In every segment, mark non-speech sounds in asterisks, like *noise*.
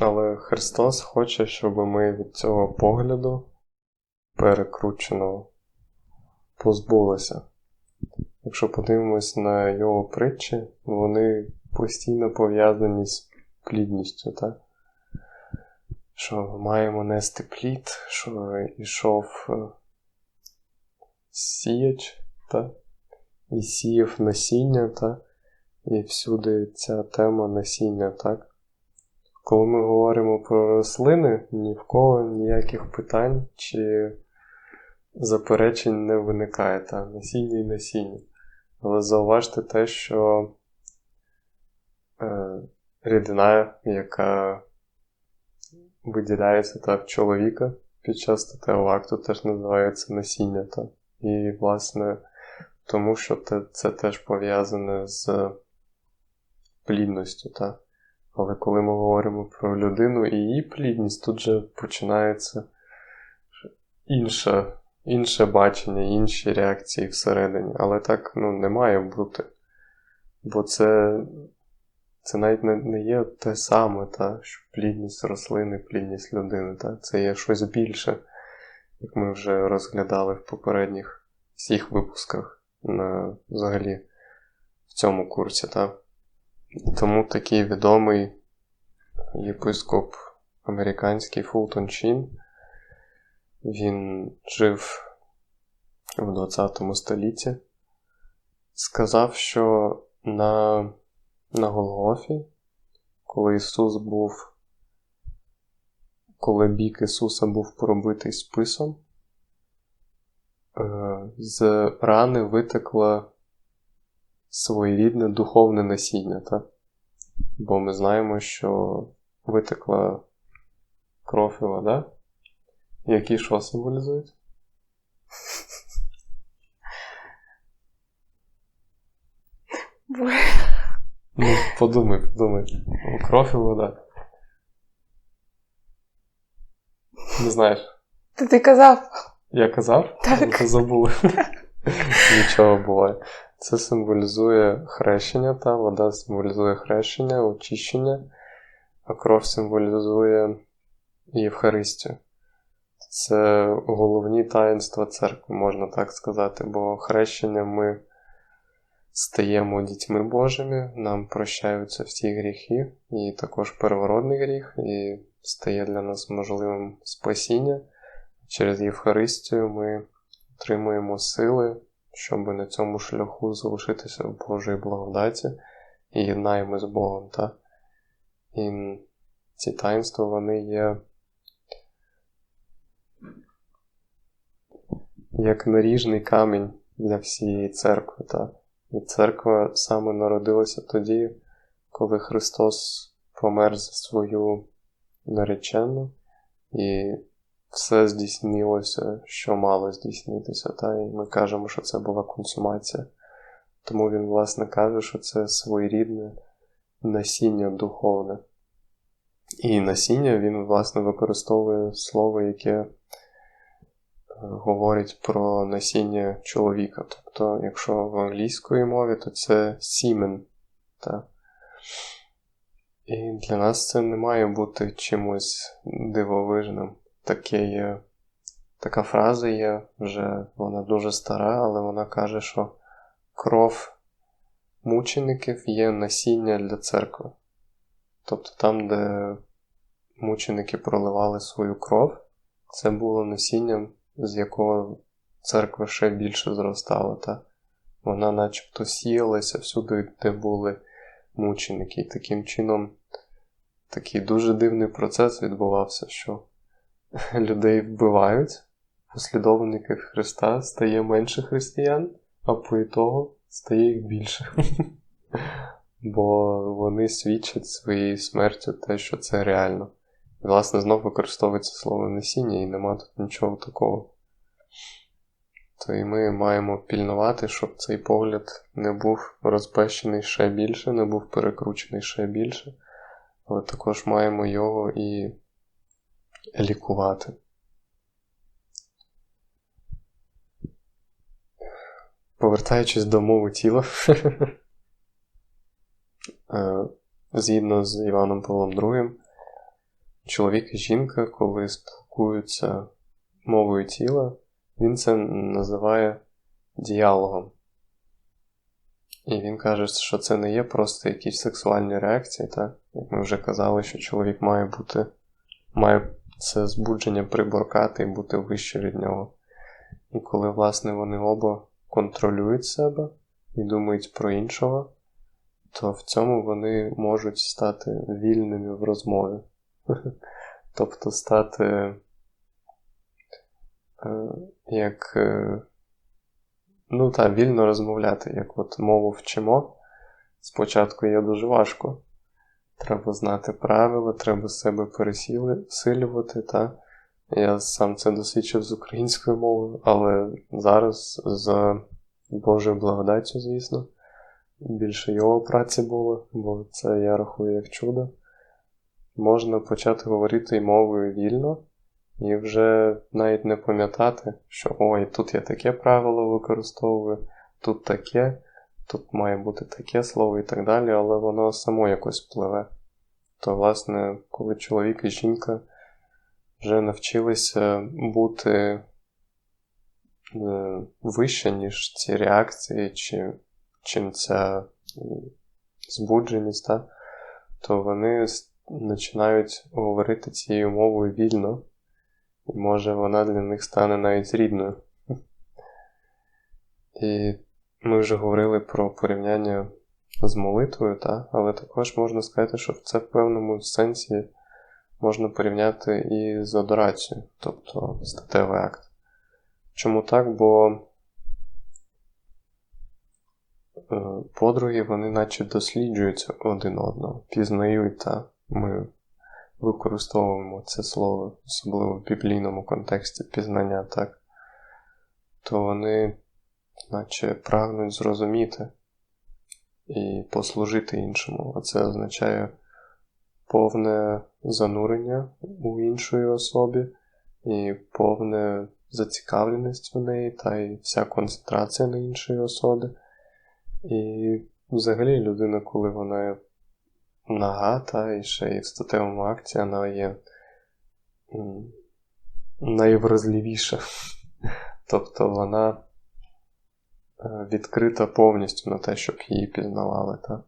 Але Христос хоче, щоб ми від цього погляду перекрученого позбулися. Якщо подивимось на його притчі, вони постійно пов'язані з плідністю, так? що маємо нести плід, що йшов е, сіяч, та? і сіяв насіння, та? і всюди ця тема насіння, так? Коли ми говоримо про рослини, ні в кого ніяких питань чи заперечень не виникає та насіння і насіння. Але зауважте те, що е, рідина, яка виділяється та в чоловіка під час статевого акту, теж називається насіння. Та. І, власне, тому що те, це теж пов'язане з плідністю. Та. Але коли ми говоримо про людину і її плідність, тут же починається інше, інше бачення, інші реакції всередині. Але так ну, не має бути. Бо це це навіть не, не є те саме, та, що плідність рослини, плідність людини. Та. Це є щось більше, як ми вже розглядали в попередніх всіх випусках на, взагалі в цьому курсі. Та. Тому такий відомий єпископ американський Фултон Чін, він жив в 20 столітті, сказав, що на, на Голгофі, коли Ісус був, коли бік Ісуса був пробитий списом, з рани витекло своєрідне духовне насіння. Так? Бо ми знаємо, що витекла кров і вода, які що символізують? Ну, подумай, подумай. Кров і вода. Не знаєш? Ти ти казав. Я казав? Так. Ти забули. *laughs* Нічого буває. Це символізує хрещення, та вода символізує хрещення, очищення, а кров символізує Євхаристію. Це головні таїнства церкви, можна так сказати, бо хрещення ми стаємо дітьми Божими, нам прощаються всі гріхи, і також первородний гріх, і стає для нас можливим спасіння. Через Євхаристію ми отримуємо сили щоб на цьому шляху залишитися в Божій благодаті і єднаємо з Богом. Та? І ці таїнства вони є як наріжний камінь для всієї церкви. Та? І церква саме народилася тоді, коли Христос помер за свою наречену. і все здійснилося, що мало здійснитися, та? і ми кажемо, що це була консумація. Тому він, власне, каже, що це своєрідне насіння духовне. І насіння він, власне, використовує слово, яке е, говорить про насіння чоловіка. Тобто, якщо в англійської мові, то це сімен. І для нас це не має бути чимось дивовижним таке така фраза є, вже вона дуже стара, але вона каже, що кров мучеників є насіння для церкви. Тобто там, де мученики проливали свою кров, це було насінням, з якого церква ще більше зростала. Та? Вона начебто сіялася всюди, де були мученики. І таким чином такий дуже дивний процес відбувався, що *laughs* людей вбивають, послідовників Христа стає менше християн, а по ітогу стає їх більше. *laughs* Бо вони свідчать своєю смертю те, що це реально. І, власне, знов використовується слово несіння, і нема тут нічого такого. То і ми маємо пільнувати, щоб цей погляд не був розпещений ще більше, не був перекручений ще більше, але також маємо його і лікувати. Повертаючись до мови тіла, *laughs* е, згідно з Іваном Павлом II, чоловік і жінка, коли спілкуються мовою тіла, він це називає діалогом. І він каже, що це не є просто якісь сексуальні реакції, так? Як ми вже казали, що чоловік має бути, має це збудження приборкати і бути вище від нього. І коли, власне, вони оба контролюють себе і думають про іншого, то в цьому вони можуть стати вільними в розмові. *laughs* Тобто стати е, як. Е, ну так, вільно розмовляти, як от мову вчимо. Спочатку є дуже важко. Треба знати правила, треба себе пересилювати. Та? Я сам це досвідчив з українською мовою, але зараз за Божою благодаттю, звісно, більше його праці було, бо це я рахую як чудо. Можна почати говорити і мовою вільно, і вже навіть не пам'ятати, що ой, тут я таке правило використовую, тут таке, тут має бути таке слово і так далі, але воно само якось пливе. То, власне, коли чоловік і жінка вже навчилися бути е, вище, ніж ці реакції, чи, чим ця збудженість, та, то вони починають говорити цією мовою вільно, і може вона для них стане навіть рідною. *laughs* І ми вже говорили про порівняння з молитвою, та? але також можна сказати, що це в певному сенсі можна порівняти і з адорацією, тобто статевий акт. Чому так? Бо е, подруги, вони наче досліджуються один одного, пізнають, та ми використовуємо це слово, особливо в біблійному контексті пізнання, так, то вони, наче прагнуть зрозуміти і послужити іншому. А це означає повне занурення у іншої особі і повне зацікавленість в неї, та й вся концентрація на іншої особи. І взагалі людина, коли вона нага, та і ще і в статевому акті, вона є найвразливіша. *laughs* Тобто вона відкрита повністю на те, щоб її пізнавали, та?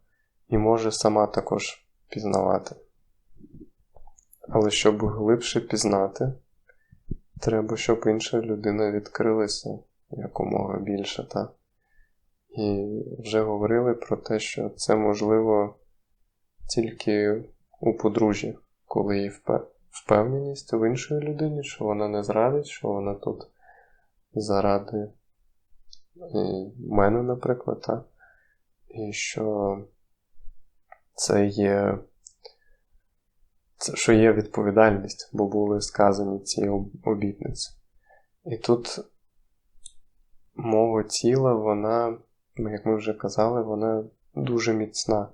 і може сама також пізнавати. Але щоб глибше пізнати, треба, щоб інша людина відкрилася якомога більше. Та? І вже говорили про те, що це можливо тільки у подружжі, коли є впевненість в іншої людині, що вона не зрадить, що вона тут заради мене, наприклад, та? і що це є це, що є відповідальність, бо були сказані ці обітниці. І тут мова тіла, вона, як ми вже казали, вона дуже міцна.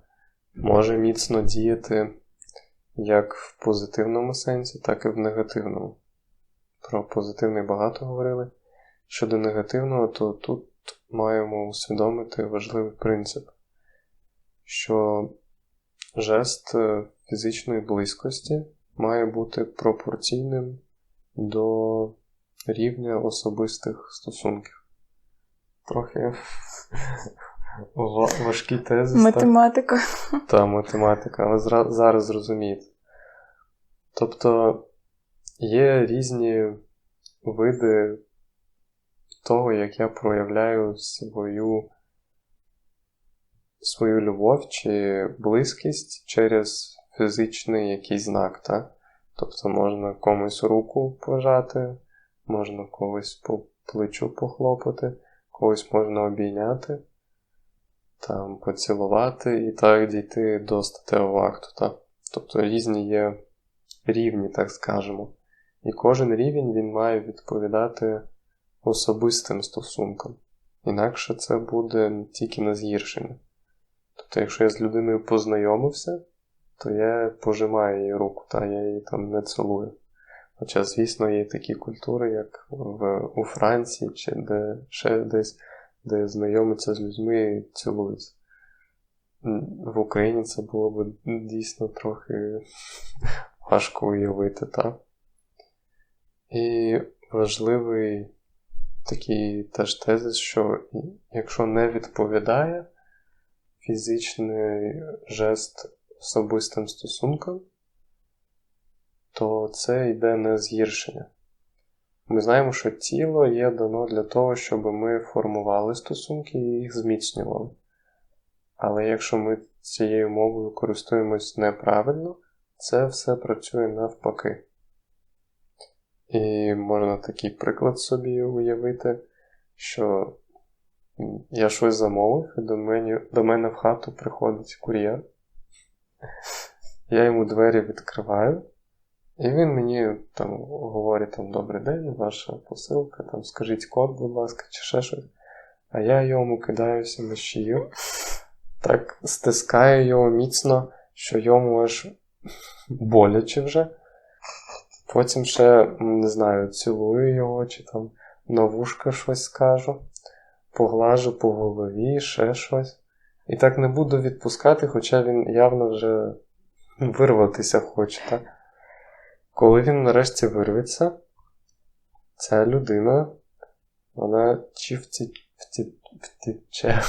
Може міцно діяти як в позитивному сенсі, так і в негативному. Про позитивний багато говорили. Щодо негативного, то тут маємо усвідомити важливий принцип, що жест е, фізичної близькості має бути пропорційним до рівня особистих стосунків. Трохи важкі тези. Математика. Так, та, математика, але зараз зрозумієте. Тобто є різні види того, як я проявляю свою свою любов чи близькість через фізичний якийсь знак. Та? Тобто можна комусь руку пожати, можна когось по плечу похлопати, когось можна обійняти, там, поцілувати і так дійти до статевого акту. Та? Тобто різні є рівні, так скажемо. І кожен рівень він має відповідати особистим стосункам. Інакше це буде тільки на згіршення. Тобто, якщо я з людиною познайомився, то я пожимаю її руку, та я її там не цілую. Хоча, звісно, є такі культури, як в, у Франції, чи де ще десь, де знайомиться з людьми і цілуються. В Україні це було б дійсно трохи *laughs* важко уявити, так? І важливий такий теж тезис, що якщо не відповідає фізичний жест особистим стосункам, то це йде на згіршення. Ми знаємо, що тіло є дано для того, щоб ми формували стосунки і їх зміцнювали. Але якщо ми цією мовою користуємось неправильно, це все працює навпаки. І можна такий приклад собі уявити, що я щось замовив, і до мене, до мене в хату приходить кур'єр. Я йому двері відкриваю, і він мені там говорить там, добрий день, ваша посилка, там, скажіть код, будь ласка, чи ще щось. А я йому кидаюся на шию, так стискаю його міцно, що йому аж боляче вже. Потім ще, не знаю, цілую його, чи там на вушка щось скажу, поглажу по голові, ще щось. І так не буду відпускати, хоча він явно вже вирватися хоче. так? Коли він нарешті вирветься, ця людина, вона чи вті... Вті... втіче.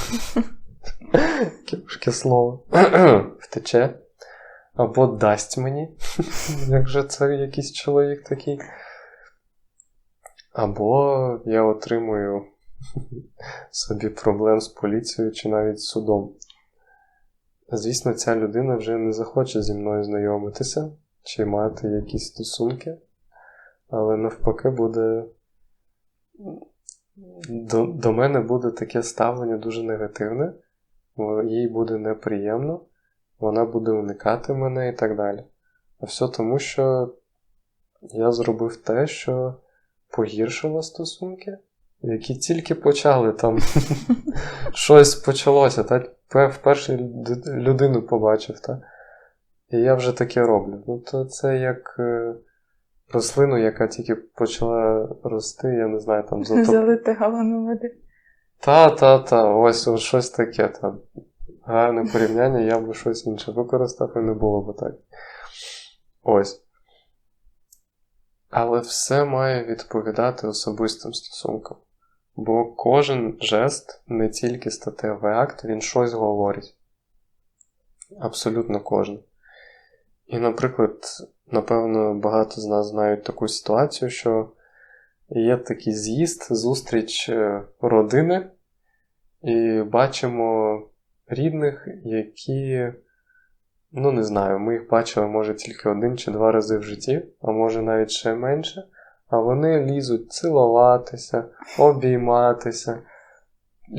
Кіпушке слово. *clears throat* Втече. Або дасть мені, *laughs* якщо це якийсь чоловік такий. Або я отримую *laughs* собі проблем з поліцією чи навіть з судом. Звісно, ця людина вже не захоче зі мною знайомитися чи мати якісь стосунки, але навпаки буде. До, до мене буде таке ставлення дуже негативне, їй буде неприємно вона буде уникати мене і так далі. А все тому, що я зробив те, що погіршило стосунки, які тільки почали там *laughs* щось почалося. Та вперше людину побачив. Та? І я вже таке роблю. Ну, то це як е, рослину, яка тільки почала рости, я не знаю, там *laughs* затоп... Залити галану води. Та-та-та, ось, ось щось таке. Та гарне порівняння, я б щось інше використав і не було б так. Ось. Але все має відповідати особистим стосункам. Бо кожен жест, не тільки статевий акт, він щось говорить. Абсолютно кожен. І, наприклад, напевно, багато з нас знають таку ситуацію, що є такий з'їзд, зустріч е, родини, і бачимо рідних, які, ну не знаю, ми їх бачили, може, тільки один чи два рази в житті, а може навіть ще менше. А вони лізуть цілуватися, обійматися.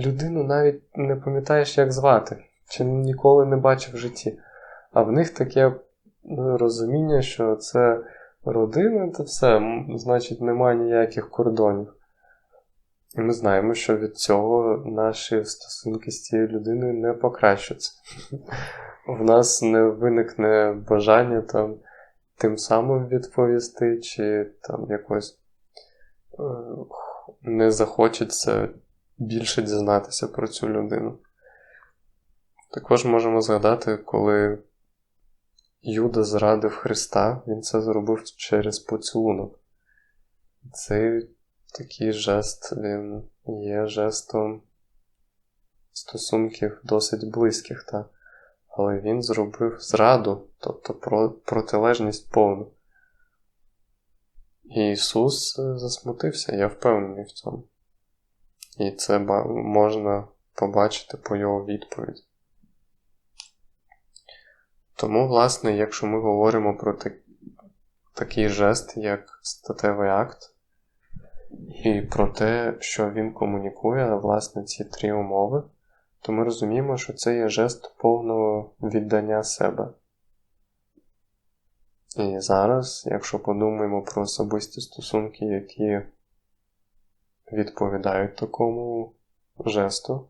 Людину навіть не пам'ятаєш, як звати, чи ніколи не бачив в житті. А в них таке ну, розуміння, що це родина, то все, значить, немає ніяких кордонів. І ми знаємо, що від цього наші стосунки з цією людиною не покращаться. В нас не виникне бажання там тим самим відповісти, чи там якось е, не захочеться більше дізнатися про цю людину. Також можемо згадати, коли Юда зрадив Христа, він це зробив через поцілунок. Цей такий жест він є жестом стосунків досить близьких, та? але він зробив зраду, тобто протилежність повну. І Ісус е, засмутився, я впевнений в цьому. І це можна побачити по його відповіді. Тому, власне, якщо ми говоримо про такий жест, як статевий акт, і про те, що він комунікує, власне, ці три умови, то ми розуміємо, що це є жест повного віддання себе. І зараз, якщо подумаємо про особисті стосунки, які відповідають такому жесту,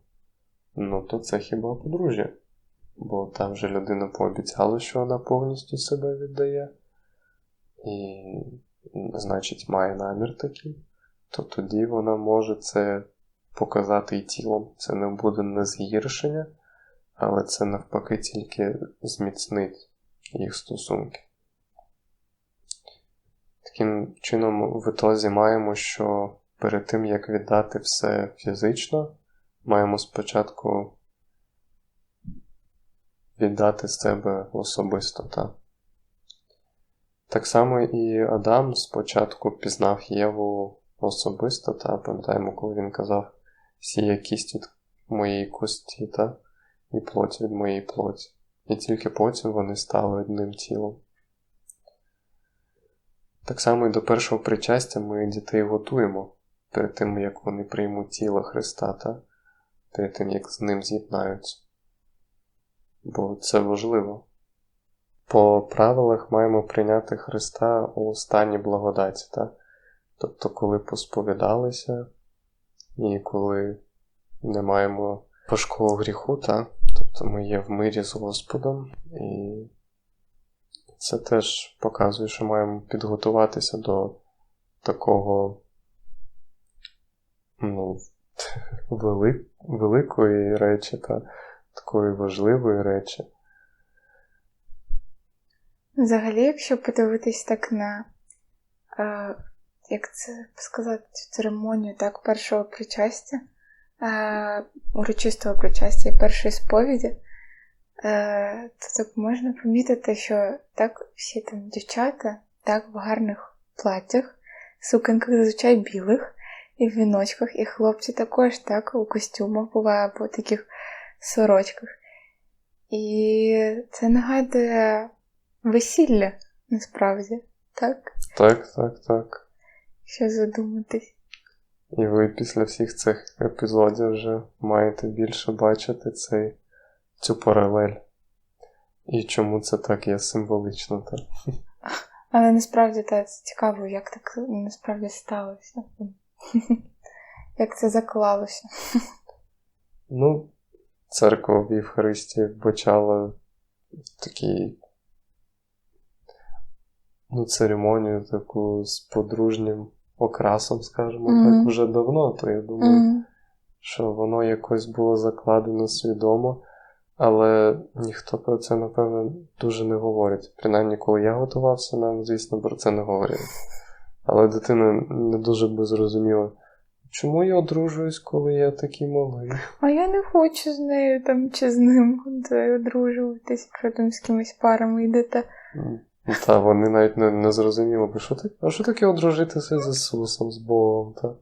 ну то це хіба подружжя. Бо там вже людина пообіцяла, що вона повністю себе віддає, і, значить, має намір такий, то тоді вона може це показати і тілом. Це не буде не згіршення, але це навпаки тільки зміцнить їх стосунки. Таким чином, в ітозі маємо, що перед тим, як віддати все фізично, маємо спочатку віддати себе особисто. Та? Так само і Адам спочатку пізнав Єву особисто, та пам'ятаємо, коли він казав сія кість від моєї кості, та? і плоть від моєї плоті. І тільки потім вони стали одним тілом. Так само і до першого причастя ми дітей готуємо перед тим, як вони приймуть тіло Христа, та? перед тим, як з ним з'єднаються. Бо це важливо. По правилах маємо прийняти Христа у стані благодаті, та? Тобто, коли посповідалися, і коли не маємо важкого гріху, та? тобто ми є в мирі з Господом, і це теж показує, що маємо підготуватися до такого ну, вели... великої речі та такої важливої речі. Взагалі, якщо подивитись так на, е, як це сказати, цю церемонію так, першого причастя, е, урочистого причастя і першої сповіді, е, то так можна помітити, що так всі там дівчата так в гарних платтях, сукенках зазвичай білих, і в віночках, і хлопці також так у костюмах буває або таких сорочках. І це нагадує весілля насправді, так? Так, так, так. Що задуматись. І ви після всіх цих епізодів вже маєте більше бачити цей, цю паралель. І чому це так є символічно, так? Але насправді та, це цікаво, як так насправді сталося. *laughs* Як це заклалося. Ну, церква в Євхаристії вбачала такий, ну, церемонію таку з подружнім окрасом, скажімо Мгм. так, вже давно, то я думаю, Мгм. що воно якось було закладено свідомо, але ніхто про це, напевно, дуже не говорить. Принаймні, коли я готувався, нам, звісно, про це не говорили. Але дитина не дуже би зрозуміла, чому я одружуюсь, коли я такий малий. А я не хочу з нею там чи з ним де, одружуватись, якщо там з кимось парами йдете. Ну, Та вони навіть не, не зрозуміли би, що таке, а що таке одружитися з Ісусом, з Богом, та?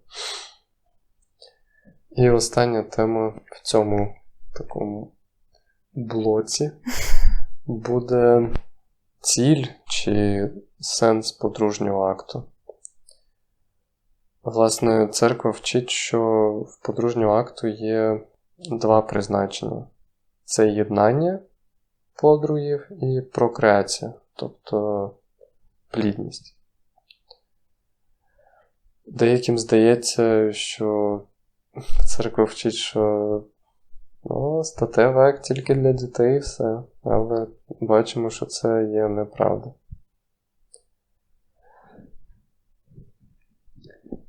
І остання тема в цьому такому блоці буде ціль чи сенс подружнього акту. Власне, церква вчить, що в подружнього акту є два призначення: це єднання подругів і прокреація, тобто плідність. Деяким здається, що церква вчить, що ну, статевий акт тільки для дітей і все, але бачимо, що це є неправда.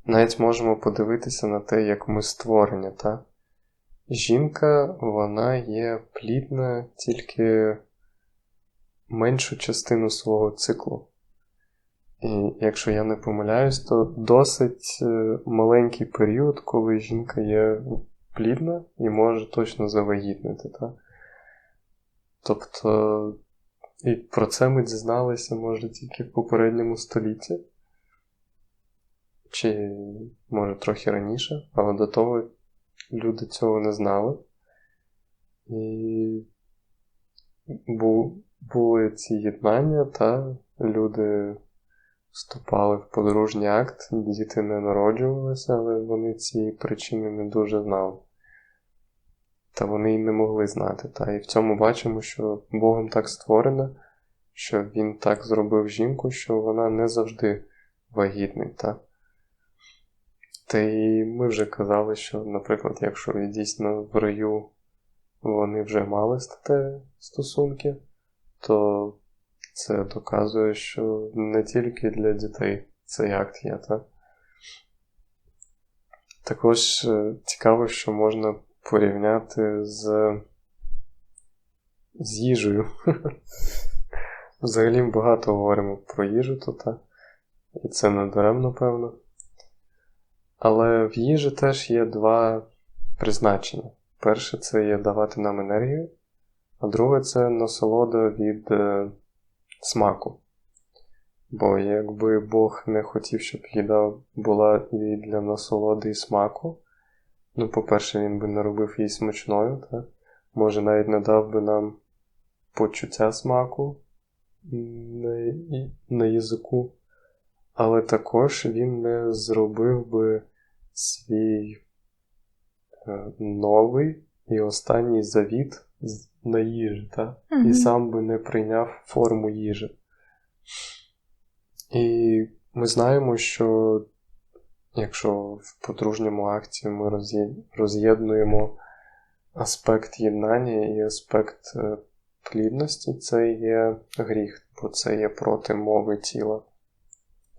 Навіть можемо подивитися на те, як ми створені, та? Жінка, вона є плідна тільки меншу частину свого циклу. І якщо я не помиляюсь, то досить е, маленький період, коли жінка є плідна і може точно завагітнити. Та? Тобто, і про це ми дізналися, може, тільки в попередньому столітті, чи може трохи раніше, але до того люди цього не знали. І були ці єднання, та люди вступали в подружній акт, діти не народжувалися, але вони ці причини не дуже знали. Та вони й не могли знати. Та і в цьому бачимо, що Богом так створено, що він так зробив жінку, що вона не завжди вагітний. Та? Та і ми вже казали, що, наприклад, якщо дійсно в раю вони вже мали статеві стосунки, то це доказує, що не тільки для дітей цей акт є, так? Також е, цікаво, що можна порівняти з, з їжею. *laughs* Взагалі ми багато говоримо про їжу тут, і це не даремно, певно. Але в їжі теж є два призначення. Перше це є давати нам енергію, а друге це насолода від е, смаку. Бо якби Бог не хотів, щоб їда була і для насолоди і смаку, ну, по-перше, він би не робив її смачною, та? може навіть не дав би нам почуття смаку на, на язику, але також він не зробив би свій е, новий і останній завіт на їжі, та? Мгм. і сам би не прийняв форму їжі. І ми знаємо, що якщо в подружньому акті ми роз'єднуємо аспект єднання і аспект е, плідності, це є гріх, бо це є проти мови тіла,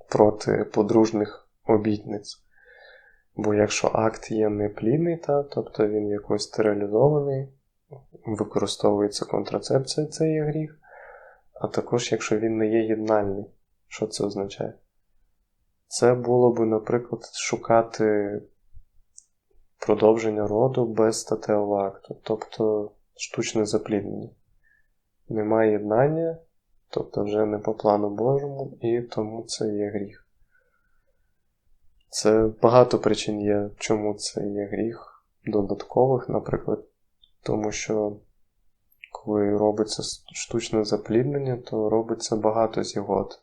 проти подружних обітниць. Бо якщо акт є неплідний, та, тобто він якось стерилізований, використовується контрацепція, це є гріх. А також, якщо він не є єднальний, що це означає? Це було би, наприклад, шукати продовження роду без статевого акту, тобто штучне запліднення. Немає єднання, тобто вже не по плану Божому, і тому це є гріх. Це багато причин є, чому це є гріх додаткових, наприклад, тому що коли робиться штучне запліднення, то робиться багато зігод.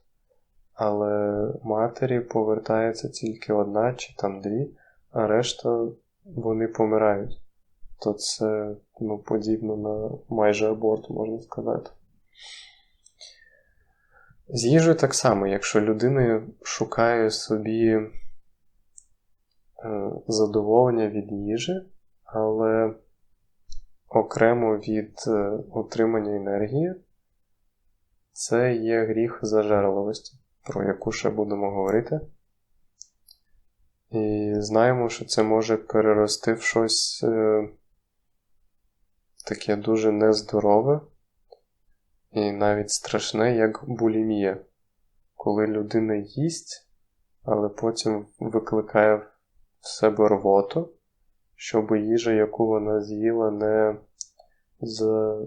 Але матері повертається тільки одна чи там дві, а решта вони помирають. То це ну, подібно на майже аборт, можна сказати. З їжею так само, якщо людина шукає собі е, задоволення від їжі, але окремо від е, отримання енергії, це є гріх зажерливості, про яку ще будемо говорити. І знаємо, що це може перерости в щось е, таке дуже нездорове і навіть страшне, як булімія, коли людина їсть, але потім викликає в себе рвоту, щоб їжа, яку вона з'їла, не за...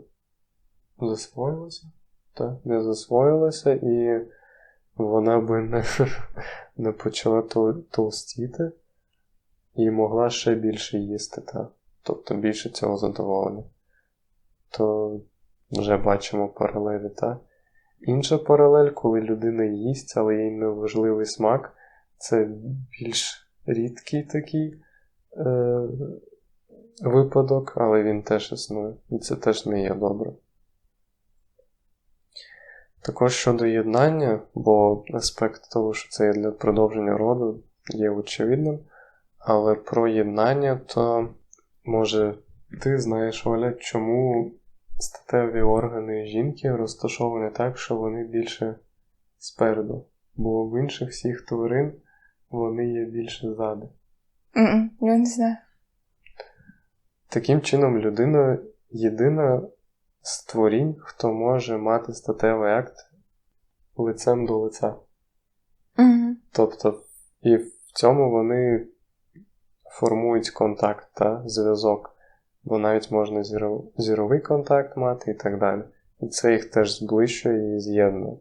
засвоїлася, так? не засвоїлася, і вона би не, *laughs* не почала толстіти і могла ще більше їсти, так? тобто більше цього задоволення. То вже бачимо паралелі, так? Інша паралель, коли людина їсть, але їй не важливий смак, це більш рідкий такий е, випадок, але він теж існує. І це теж не є добре. Також щодо єднання, бо аспект того, що це є для продовження роду, є очевидним, але про єднання, то може ти знаєш, Оля, чому статеві органи жінки розташовані так, що вони більше спереду, бо в інших всіх тварин вони є більше ззаду. М-м, Я не знаю. Таким чином, людина єдина з творінь, хто може мати статевий акт лицем до лиця. Мгм. Тобто, і в цьому вони формують контакт та зв'язок, бо навіть можна зіро- зіровий контакт мати і так далі. І це їх теж зближує і з'єднує.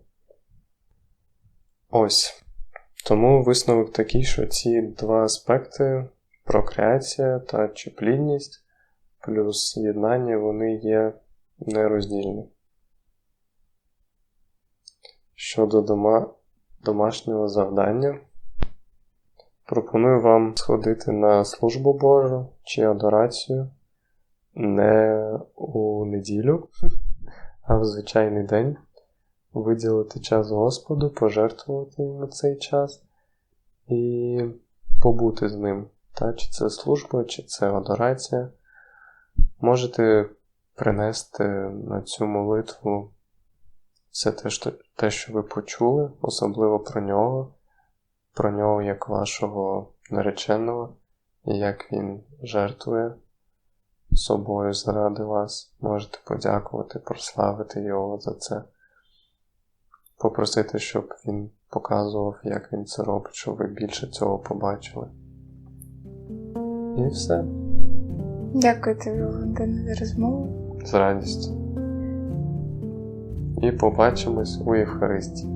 Ось. Тому висновок такий, що ці два аспекти прокреація та чіплінність плюс єднання, вони є нероздільні. Щодо дома... домашнього завдання, пропоную вам сходити на службу Божу чи адорацію не у неділю, *laughs* а в звичайний день. Виділити час Господу, пожертвувати йому цей час і побути з ним. Та? Чи це служба, чи це адорація. Можете принести на цю молитву все те, що, ви почули, особливо про нього, про нього як вашого нареченого, і як він жертвує собою заради вас. Можете подякувати, прославити його за це, попросити, щоб він показував, як він це робить, щоб ви більше цього побачили. І все. Дякую тобі, Валентина, за розмову. З радістю. І побачимось у Євхаристії.